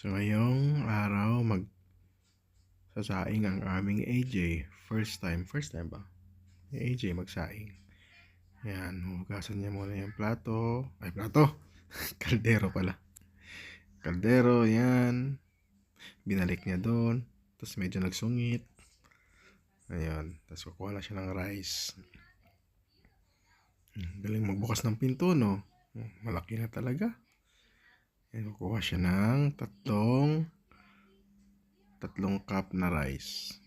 So ngayong araw mag sasaing ang aming AJ. First time. First time ba? Yung AJ magsaing. Yan, hugasan niya muna yung plato. Ay, plato! Kaldero pala. Kaldero, yan. Binalik niya doon. Tapos medyo nagsungit. Ayan. Tapos kukuha na siya ng rice. Hmm, Galing magbukas ng pinto, no? Hmm, Malaki na talaga. Yan, kukuha siya ng tatlong tatlong cup na rice.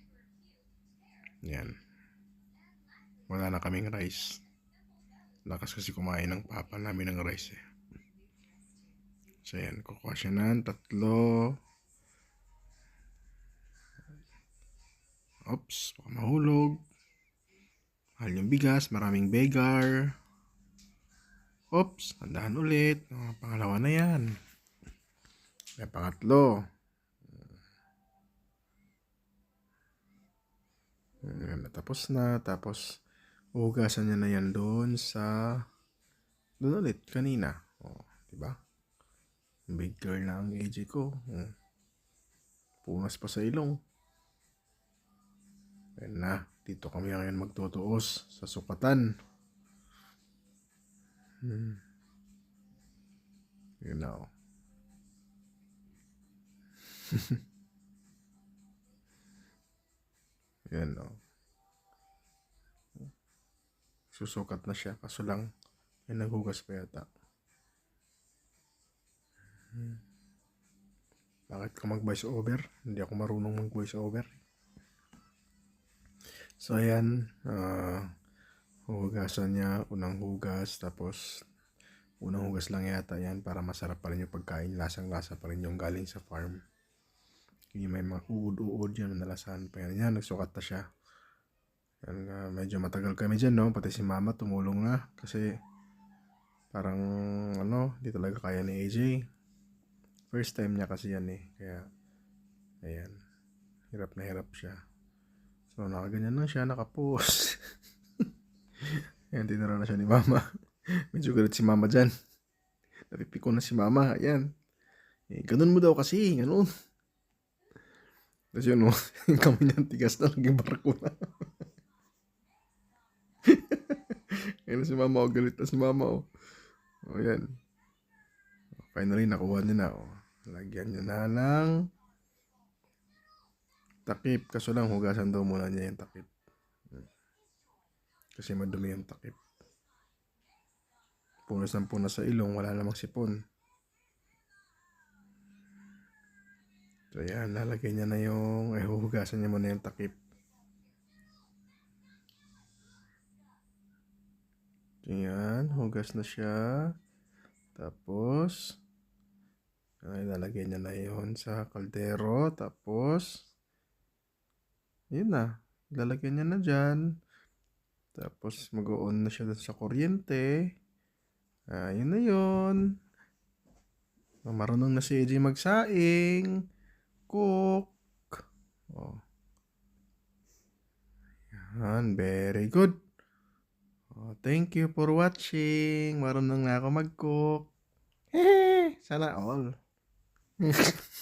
Yan. Wala na kaming rice. Lakas kasi kumain ng papa namin ng rice eh. So yan, kukuha siya ng tatlo. Oops, baka mahulog. Mahal yung bigas, maraming begar. Oops, tandaan ulit. Oh, pangalawa na yan. May pangatlo. Ayan, natapos na. Tapos, uhugasan niya na yan doon sa... Doon ulit, kanina. O, diba? Big girl na ang AJ ko. O. Punas pa sa ilong. Ayan na. Dito kami ngayon magtutuos sa sukatan. Hmm. You know. Yan o. Susukat na siya. Kaso lang, may naghugas pa yata. Hmm. Bakit ka mag-voice over? Hindi ako marunong mag-voice over. So, ayan. ah hugasan niya. Unang hugas. Tapos, unang hugas lang yata yan para masarap pa rin yung pagkain. Lasang-lasa pa rin yung galing sa farm. Yung may mga uod-uod yan, nalasahan pa yan. Yan, nagsukat na siya. Yan, ah, medyo matagal kami dyan, no? Pati si mama tumulong na. Kasi, parang, ano, di talaga kaya ni AJ. First time niya kasi yan eh. Kaya, ayan. Hirap na hirap siya. So, nakaganyan lang siya, nakapos. ayan, tinuro na siya ni mama. Medyo galit si mama dyan. Napipiko na si mama, ayan. Eh, ganun mo daw kasi, ganun. Tapos yun, oh, yung kamay niya tigas na, naging barko na. Si mama, oh, galit na si mama, oh. Oh, yan. Finally, nakuha niya na, oh. Lagyan niya na ng takip. Kaso lang, hugasan daw muna niya yung takip. Kasi madumi yung takip. Punas ng punas sa ilong, wala namang sipon. So yan, lalagay niya na yung, ay huhugasan niya muna yung takip. So yan, hugas na siya. Tapos, ay lalagay niya na yun sa kaldero. Tapos, yun na, lalagyan niya na dyan. Tapos, mag-on na siya sa kuryente. Ah, yun na yun. Marunong na si AJ magsaing. Cook. Oh. Yan, very good. Oh, thank you for watching. Marunong na ako mag-cook. Hehe, sana all.